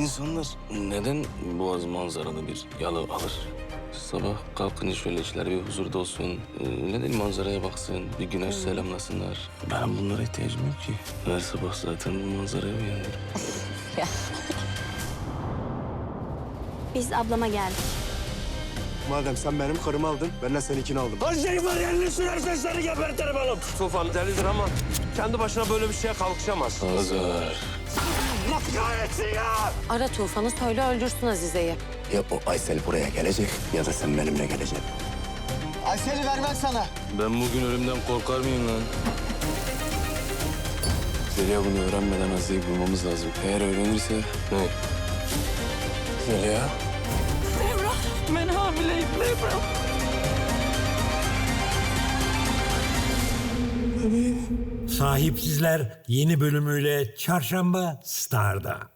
İnsanlar neden Boğaz manzaralı bir yalı alır? Sabah kalkınca şöyle işler bir huzurda olsun. Ee, Ne diyeyim manzaraya baksın, bir güneş selamlasınlar. Benim bunlara ihtiyacım yok ki. Her sabah zaten bu manzaraya uyanıyorum. Biz ablama geldik. Madem sen benim karımı aldın, ben de seninkini aldım. Şeyman elini sürersen seni gebertirim oğlum. Tufan delidir ama kendi başına böyle bir şeye kalkışamaz. Hazar. Allah kahretsin ya! Ara Tufan'ı söyle öldürsün Azize'yi. Ya o Aysel buraya gelecek ya da sen benimle geleceksin. Aysel'i vermem sana. Ben bugün ölümden korkar mıyım lan? Zeliha bunu öğrenmeden Azize'yi bulmamız lazım. Eğer öğrenirse... Ne? Zeliha? Sahipsizler yeni bölümüyle Çarşamba Star'da.